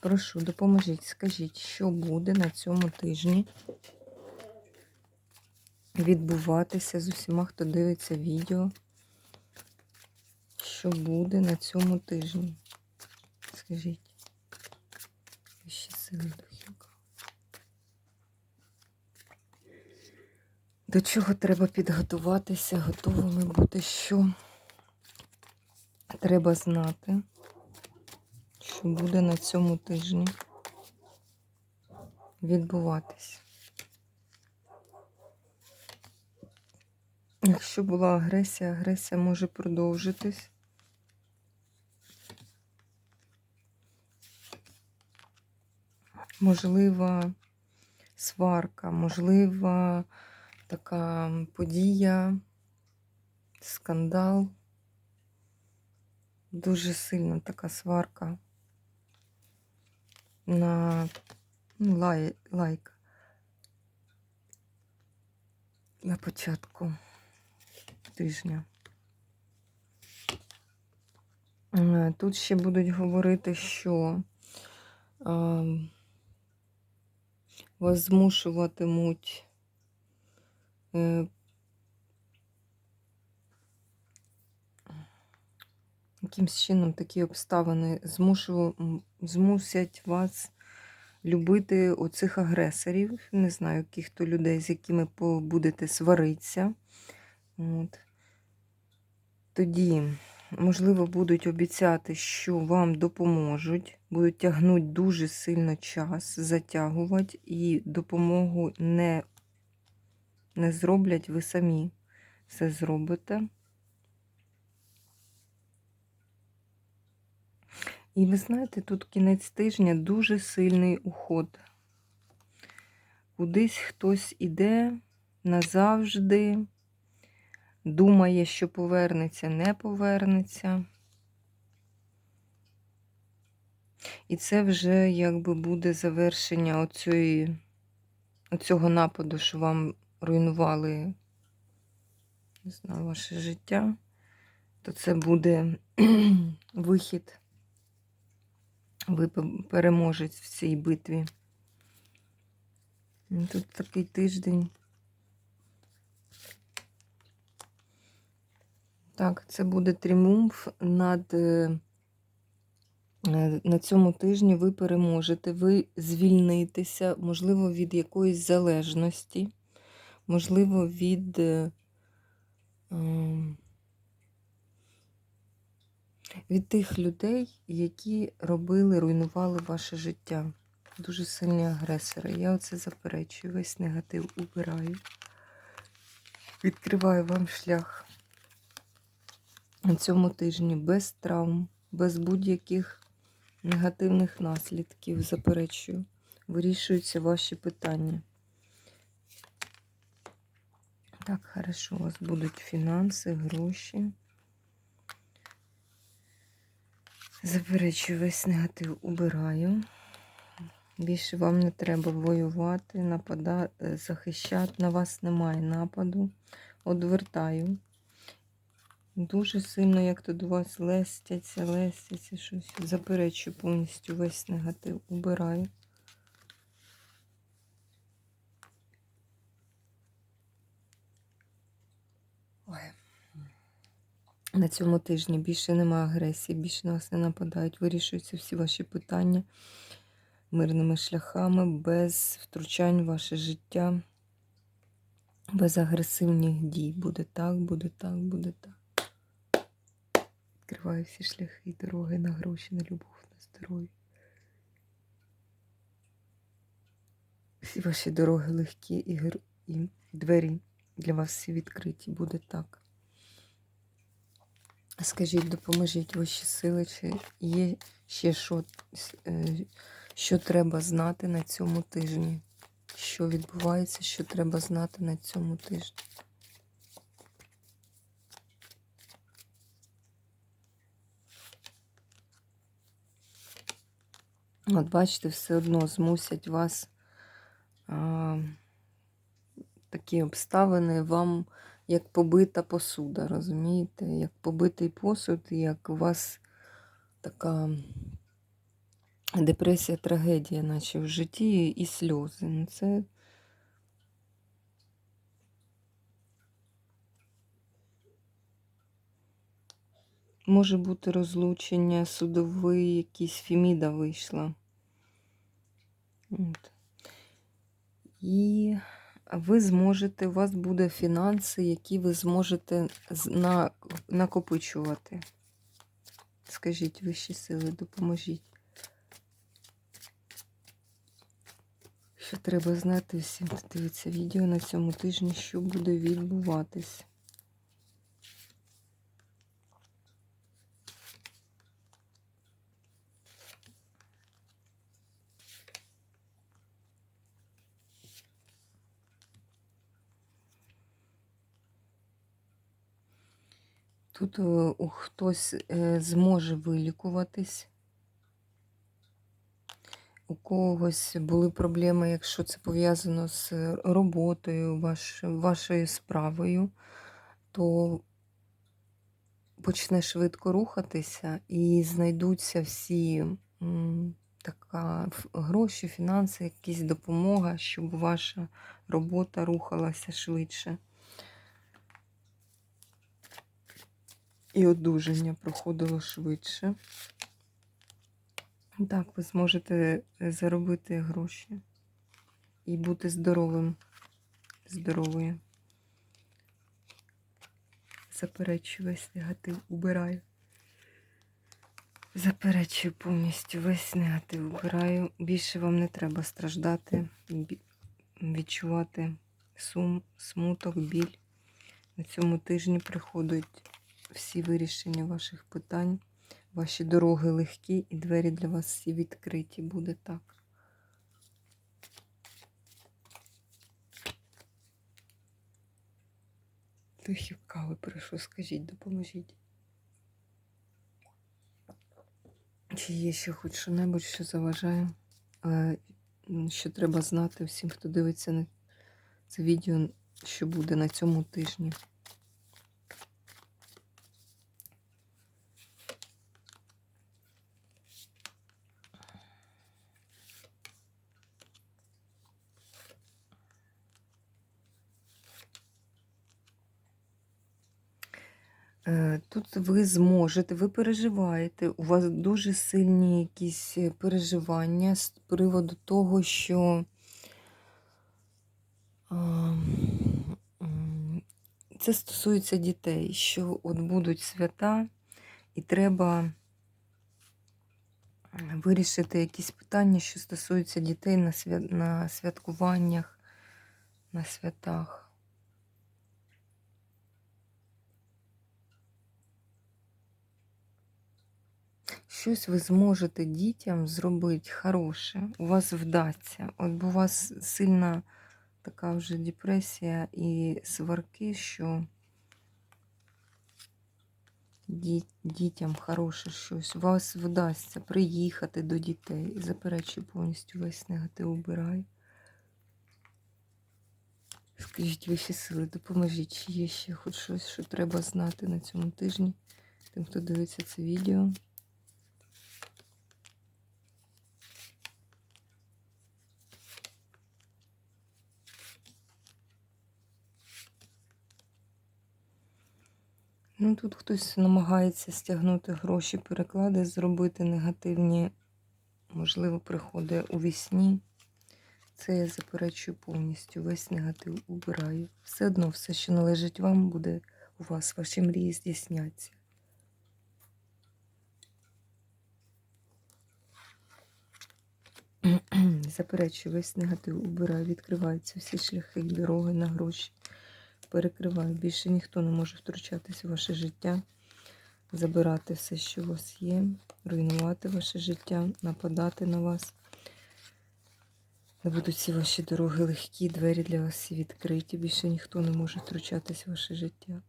Прошу, допоможіть, скажіть, що буде на цьому тижні відбуватися з усіма, хто дивиться відео, що буде на цьому тижні. Скажіть. Вищі сили духів. До чого треба підготуватися, готовими бути, що треба знати що буде на цьому тижні відбуватись. Якщо була агресія, агресія може продовжитись. Можлива сварка, можлива така подія, скандал. Дуже сильна така сварка на ну, лай, лайк на початку тижня. Е, тут ще будуть говорити, що а, вас змушуватимуть е, якимсь чином такі обставини змушу, змусять вас любити оцих агресорів. Не знаю, яких то людей, з якими будете сваритися. От. Тоді, можливо, будуть обіцяти, що вам допоможуть, будуть тягнути дуже сильно час, затягувати, і допомогу не, не зроблять, ви самі все зробите. І ви знаєте, тут кінець тижня дуже сильний уход. Кудись хтось іде назавжди, думає, що повернеться, не повернеться. І це вже якби буде завершення оцієї, оцього нападу, що вам руйнували, не знаю, ваше життя, то це буде вихід ви переможець в цій битві. Ну, тут такий тиждень. Так, це буде тріумф над е, е, на цьому тижні ви переможете, ви звільнитеся, можливо, від якоїсь залежності, можливо, від. Від тих людей, які робили, руйнували ваше життя. Дуже сильні агресори. Я оце заперечую, весь негатив убираю. Відкриваю вам шлях на цьому тижні без травм, без будь-яких негативних наслідків. Заперечую. Вирішуються ваші питання. Так, хорошо, у вас будуть фінанси, гроші. Заперечую весь негатив убираю. Більше вам не треба воювати, нападати, захищати. На вас немає нападу. Одвертаю. Дуже сильно, як то до вас лестяться, лестяться щось. Заперечую повністю весь негатив. Убираю. На цьому тижні більше немає агресії, більше на вас не нападають. Вирішуються всі ваші питання мирними шляхами, без втручань в ваше життя, без агресивних дій. Буде так, буде так, буде так. Відкриваю всі шляхи і дороги на гроші, на любов, на здоров'я. Всі ваші дороги легкі і двері для вас всі відкриті. Буде так. Скажіть, допоможіть ваші сили, чи є ще що, е, що треба знати на цьому тижні? що відбувається, що треба знати на цьому тижні. От бачите, все одно змусять вас а, такі обставини вам як побита посуда, розумієте? Як побитий посуд, як у вас така депресія, трагедія, наче в житті, і сльози. Ну, це може бути розлучення, судовий, якийсь фіміда вийшла. От. І ви зможете, у вас буде фінанси, які ви зможете на, накопичувати. Скажіть, вищі сили, допоможіть. Що треба знати всім, хто дивиться відео на цьому тижні, що буде відбуватись. Тут е, хтось е, зможе вилікуватись. У когось були проблеми, якщо це пов'язано з роботою, ваш, вашою справою, то почне швидко рухатися і знайдуться всі така, гроші, фінанси, якісь допомога, щоб ваша робота рухалася швидше. І одужання проходило швидше. Так, ви зможете е, заробити гроші і бути здоровим, здоровою. Заперечую весь негатив, убираю. Заперечую повністю весь негатив, убираю. Більше вам не треба страждати, відчувати сум, смуток, біль. На цьому тижні приходять всі вирішення ваших питань. Ваші дороги легкі і двері для вас всі відкриті. Буде так. Духів кави прийшов, скажіть, допоможіть. Чи є ще хоч що-небудь, що заважає, е, що треба знати всім, хто дивиться на це відео, що буде на цьому тижні. Тут ви зможете, ви переживаєте, у вас дуже сильні якісь е, переживання з приводу того, що це стосується дітей, що от будуть свята, і треба вирішити якісь питання, що стосуються дітей на святкуваннях, на святах. Щось ви зможете дітям зробити хороше, у вас вдасться. От бо у вас сильна така вже депресія і сварки, що дітям хороше щось. У вас вдасться приїхати до дітей. Заперечую повністю весь негатив убираю. Скажіть вищі сили, допоможіть, чи є ще хоч щось, що треба знати на цьому тижні, тим, хто дивиться це відео. Ну, тут хтось намагається стягнути гроші, переклади, зробити негативні, можливо, приходи у вісні. Це я заперечую повністю. Весь негатив убираю. Все одно, все, що належить вам, буде у вас, ваші мрії здійсняться. Заперечую, весь негатив убираю, відкриваються всі шляхи, дороги на гроші. Перекриваю. Більше ніхто не може втручатися в ваше життя, забирати все, що у вас є, руйнувати ваше життя, нападати на вас. Не будуть всі ваші дороги легкі, двері для вас всі відкриті. Більше ніхто не може втручатись в ваше життя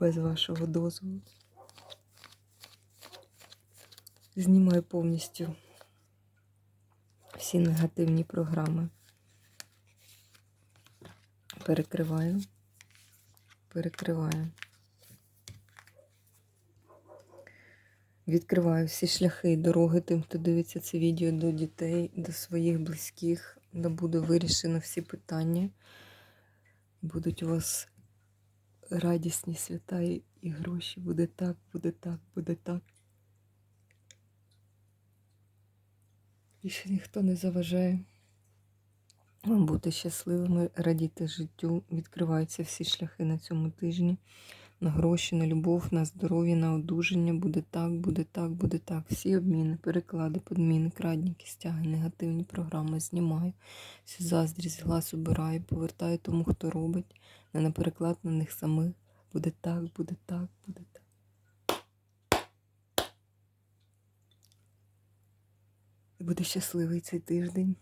без вашого дозволу. Знімаю повністю всі негативні програми. Перекриваю, перекриваю. Відкриваю всі шляхи і дороги тим, хто дивиться це відео до дітей, до своїх близьких, де буде вирішено всі питання. Будуть у вас радісні свята і і гроші. Буде так, буде так, буде так. Більше ніхто не заважає бути щасливими, радіти життю. Відкриваються всі шляхи на цьому тижні. На гроші, на любов, на здоров'я, на одужання. Буде так, буде так, буде так. Всі обміни, переклади, подміни, крадніки, стяги, негативні програми знімаю. Всю заздрість, глаз убираю, повертаю тому, хто робить. Не на переклад на них самих. Буде так, буде так, буде так. Буде щасливий цей тиждень.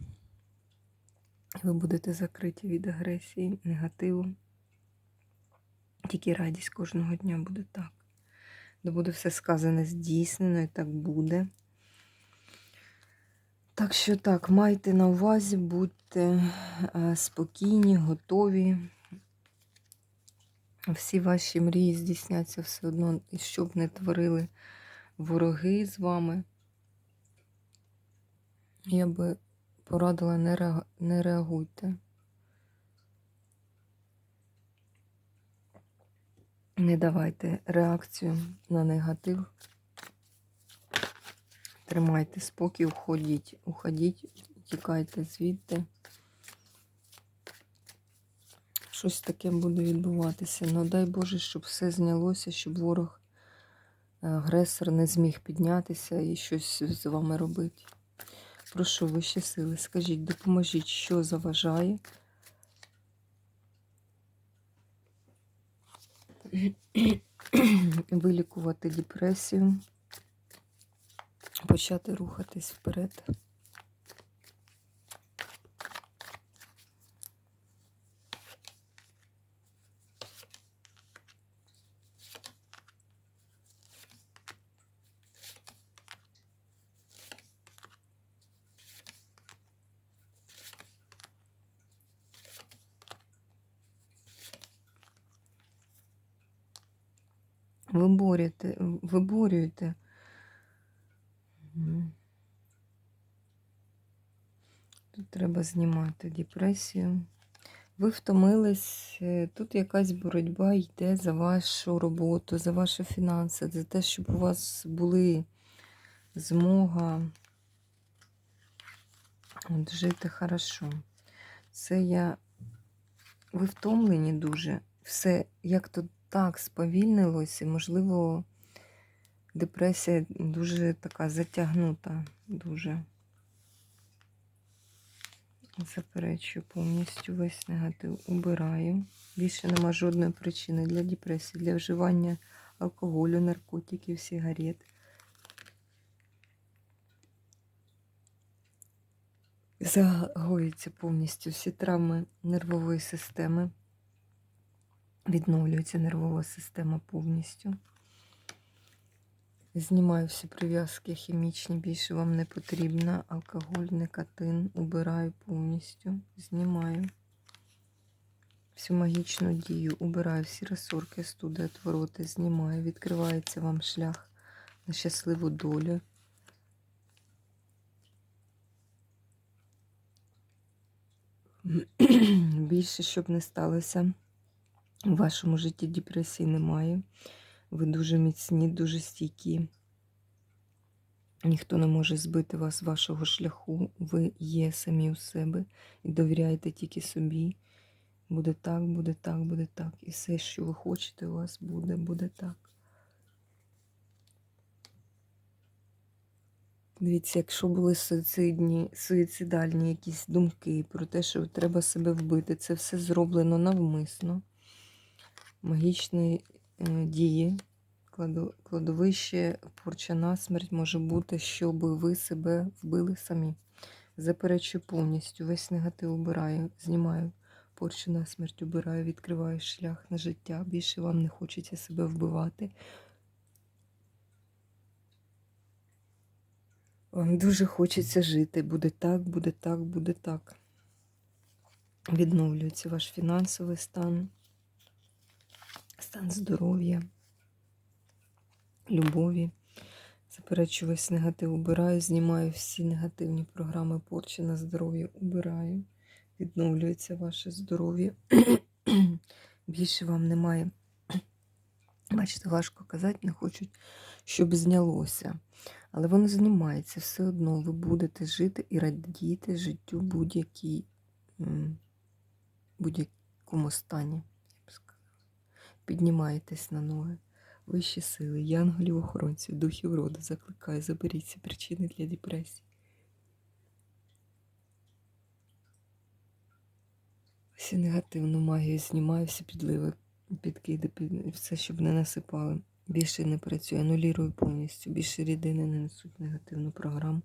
Ви будете закриті від агресії, негативу. Тільки радість кожного дня буде так. Де буде все сказане здійснено і так буде. Так що так, майте на увазі, будьте е, спокійні, готові. Всі ваші мрії здійсняться все одно, і що б не творили вороги з вами. Я би порадила, не, реа- не реагуйте. Не давайте реакцію на негатив. Тримайте спокій, уходіть, уходіть, тікайте звідти. Щось таке буде відбуватися. Ну дай Боже, щоб все знялося, щоб ворог, е, агресор не зміг піднятися і щось з вами робити. Прошу вищі сили, скажіть, допоможіть, що заважає. Вилікувати депресію, почати рухатись вперед. Виборюєте, виборюєте. Тут треба знімати депресію. Ви втомились, е, тут якась боротьба йде за вашу роботу, за ваші фінанси, за те, щоб у вас були змога от, жити хорошо. Це я. Ви втомлені дуже. Все як то так сповільнилося, можливо, депресія дуже така затягнута, дуже. Заперечую повністю весь негатив. Убираю. Більше нема жодної причини для депресії, для вживання алкоголю, наркотиків, сигарет. Загоюються повністю всі травми нервової системи. Відновлюється нервова система повністю. Знімаю всі прив'язки хімічні, більше вам не потрібно. Алкоголь, никотин убираю повністю. Знімаю всю магічну дію, убираю всі розсорки, студи, отвороти, знімаю. Відкривається вам шлях на щасливу долю. Більше, щоб не сталося. У вашому житті депресії немає. Ви дуже міцні, дуже стійкі. Ніхто не може збити вас з вашого шляху. Ви є самі у себе і довіряєте тільки собі. Буде так, буде так, буде так. І все, що ви хочете, у вас буде, буде так. Дивіться, якщо були суїцидні, суїцидальні якісь думки про те, що треба себе вбити, це все зроблено навмисно. Магічні е, дії, кладовище, порча насмерть може бути, щоб ви себе вбили самі. Заперечую повністю, весь негатив убираю, знімаю. Порчу на смерть убираю, відкриваю шлях на життя. Більше вам не хочеться себе вбивати. Вам дуже хочеться жити. Буде так, буде так, буде так. Відновлюється ваш фінансовий стан, стан здоров'я, любові. Заперечую весь негатив, убираю, знімаю всі негативні програми порчі на здоров'я, убираю. Відновлюється ваше здоров'я. Більше вам немає. Бачите, важко казати, не хочуть, щоб знялося. Але воно знімається все одно. Ви будете жити і радіти життю будь-якій будь-якому стані. Піднімаєтесь на ноги. Вищі сили, янголів охоронців, духів роду закликаю, заберіть ці причини для депресії. Всі негативну магію знімаю, всі підливи, підкиди, під... все, щоб не насипали. Більше не працює, анулірую повністю. Більше рідини не несуть негативну програму.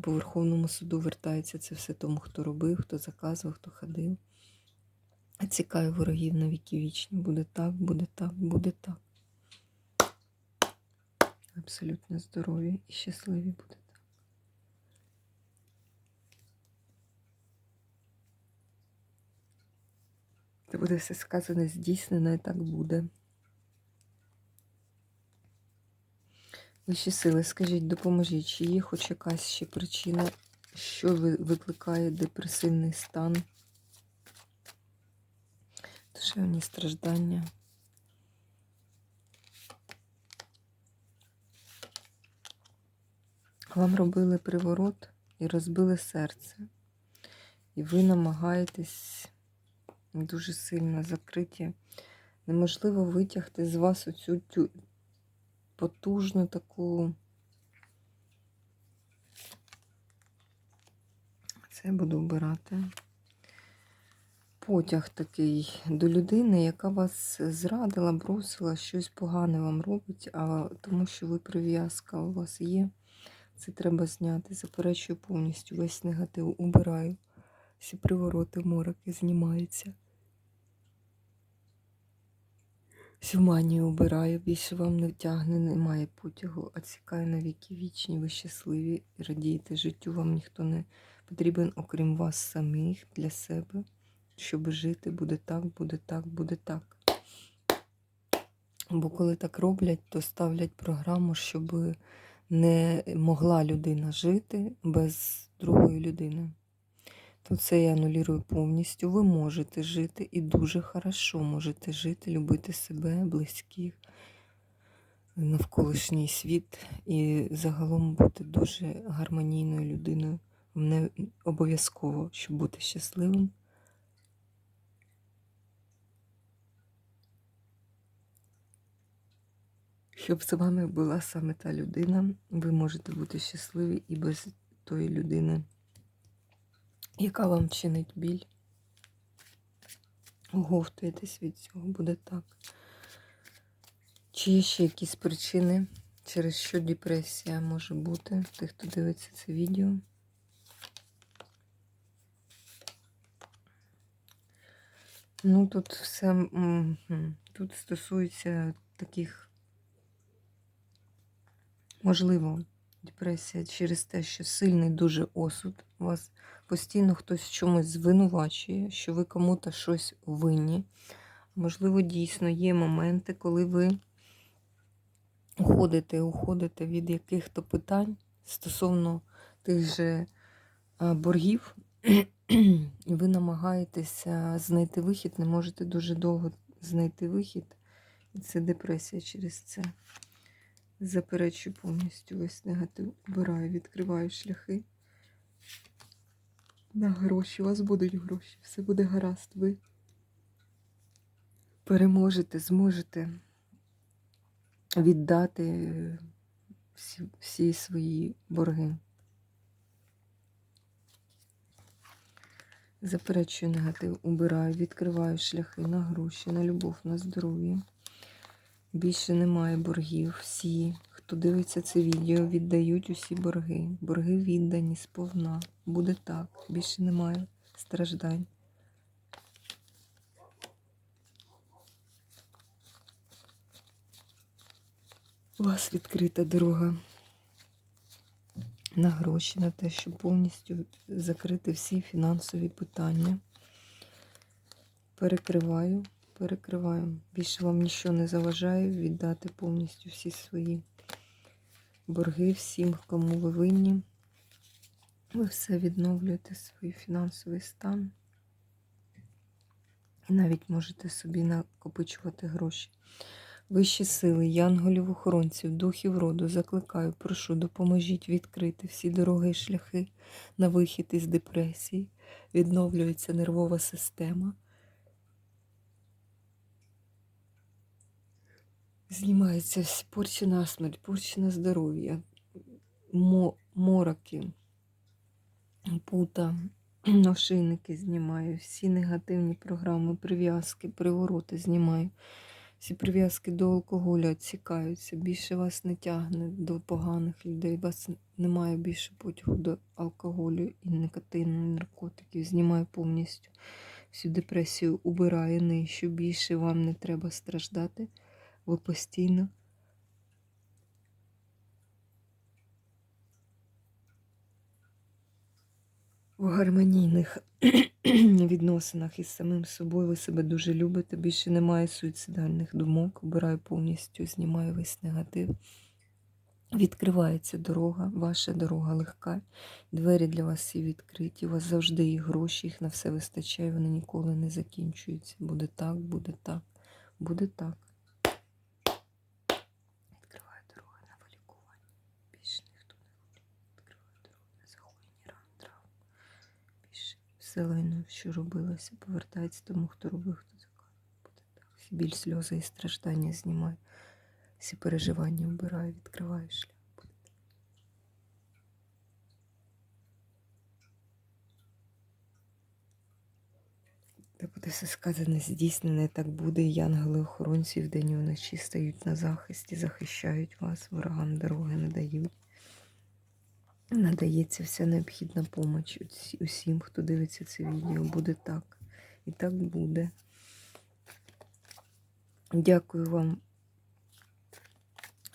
По Верховному суду вертається це все тому, хто робив, хто заказував, хто ходив. А цікаю ворогів на віки вічні. Буде так, буде так, буде так. Абсолютно здорові і щасливі будете. Це буде все сказане, здійснено і так буде. Вищі сили, скажіть, допоможіть, чи є хоч якась ще причина, що викликає депресивний стан, душевні страждання. Вам робили приворот і розбили серце. І ви намагаєтесь дуже сильно закриті. Неможливо витягти з вас оцю тю- потужну таку. Це я буду вбирати. Потяг такий до людини, яка вас зрадила, бросила, щось погане вам робить, а тому що ви прив'язка у вас є. Це треба зняти. Заперечую повністю весь негатив, убираю. Всі привороти, мороки знімаються. Всю манію обираю, більше вам не тягне, немає потягу, а цікає на віки вічні, ви щасливі і радієте життю. Вам ніхто не потрібен, окрім вас самих для себе. Щоб жити, буде так, буде так, буде так. Бо коли так роблять, то ставлять програму, щоб не могла людина жити без другої людини. То це я анулірую повністю. Ви можете жити і дуже хорошо можете жити, любити себе, близьких, навколишній світ і загалом бути дуже гармонійною людиною. Не обов'язково, щоб бути щасливим. Щоб з вами була саме та людина, ви можете бути щасливі і без тої людини яка вам чинить біль. Оговтуєтесь від цього, буде так. Чи є ще якісь причини, через що депресія може бути, тих, хто дивиться це відео? Ну, тут все тут стосується таких, можливо, депресія через те, що сильний дуже осуд. Вас постійно хтось чомусь звинувачує, що ви кому-то щось винні. Можливо, дійсно є моменти, коли ви уходите, уходите від яких-то питань стосовно тих же боргів, і ви намагаєтеся знайти вихід, не можете дуже довго знайти вихід. І це депресія через це. Заперечую повністю весь негатив. Обираю, відкриваю шляхи. На гроші. У вас будуть гроші. Все буде гаразд. Ви переможете, зможете віддати е, всі, всі свої борги. Заперечую негатив, убираю, відкриваю шляхи на гроші, на любов, на здоров'я. Більше немає боргів. Всі, хто дивиться це відео, віддають усі борги. Борги віддані сповна. Буде так. Більше немає страждань. У вас відкрита дорога на гроші, на те, щоб повністю закрити всі фінансові питання. Перекриваю, перекриваю. Більше вам нічого не заважає віддати повністю всі свої борги всім, кому ви винні. Ви все відновлюєте свій фінансовий стан. І навіть можете собі накопичувати гроші. Вищі сили, янголів, охоронців, духів роду, закликаю, прошу, допоможіть відкрити всі дороги і шляхи на вихід із депресії. Відновлюється нервова система. Знімається всі на смерть, порчі на здоров'я, мороки, пута, ошейники знімаю, всі негативні програми, прив'язки, привороти знімаю. Всі прив'язки до алкоголю відсікаються. Більше вас не тягне до поганих людей. Вас немає більше потягу до алкоголю і никотину, і наркотиків. Знімаю повністю. Всю депресію убираю нижче. Більше вам не треба страждати. Ви постійно в гармонійних відносинах із самим собою. Ви себе дуже любите. Більше немає суїцидальних думок. Обираю повністю, знімаю весь негатив. Відкривається дорога, ваша дорога легка. Двері для вас всі відкриті. У вас завжди є гроші, їх на все вистачає, вони ніколи не закінчуються. Буде так, буде так, буде так. Відкриваю дороги на вилікування. Більше ніхто не хоче. Відкриваю дороги на загоєнні ран, травм. Більше все що робилося, повертається тому, хто робив, хто так. Біль, сльози і страждання знімаю. Всі переживання вбираю, відкриваю шлях. Та буде все сказане, здійснене, так буде. І Янголи-охоронці вдень і вночі стають на захисті, захищають вас, ворогам дороги не дають. Надається вся необхідна допомога усім, хто дивиться це відео. Буде так. І так буде. Дякую вам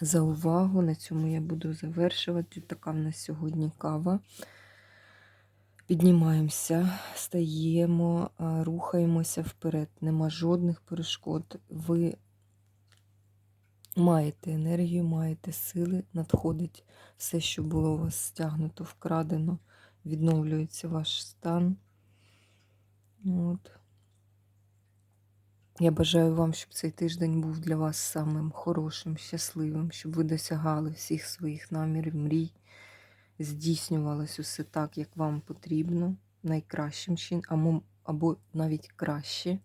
за увагу. На цьому я буду завершувати. Така в нас сьогодні кава. Піднімаємося, стаємо, рухаємося вперед. Нема жодних перешкод. Ви маєте енергію, маєте сили, надходить все, що було у вас стягнуто, вкрадено, відновлюється ваш стан. От. Я бажаю вам, щоб цей тиждень був для вас самим хорошим, щасливим, щоб ви досягали всіх своїх намірів, мрій, здійснювалось усе так, як вам потрібно, найкращим чином, або, навіть краще.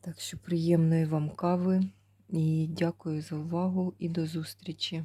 Так що приємної вам кави і дякую за увагу і до зустрічі!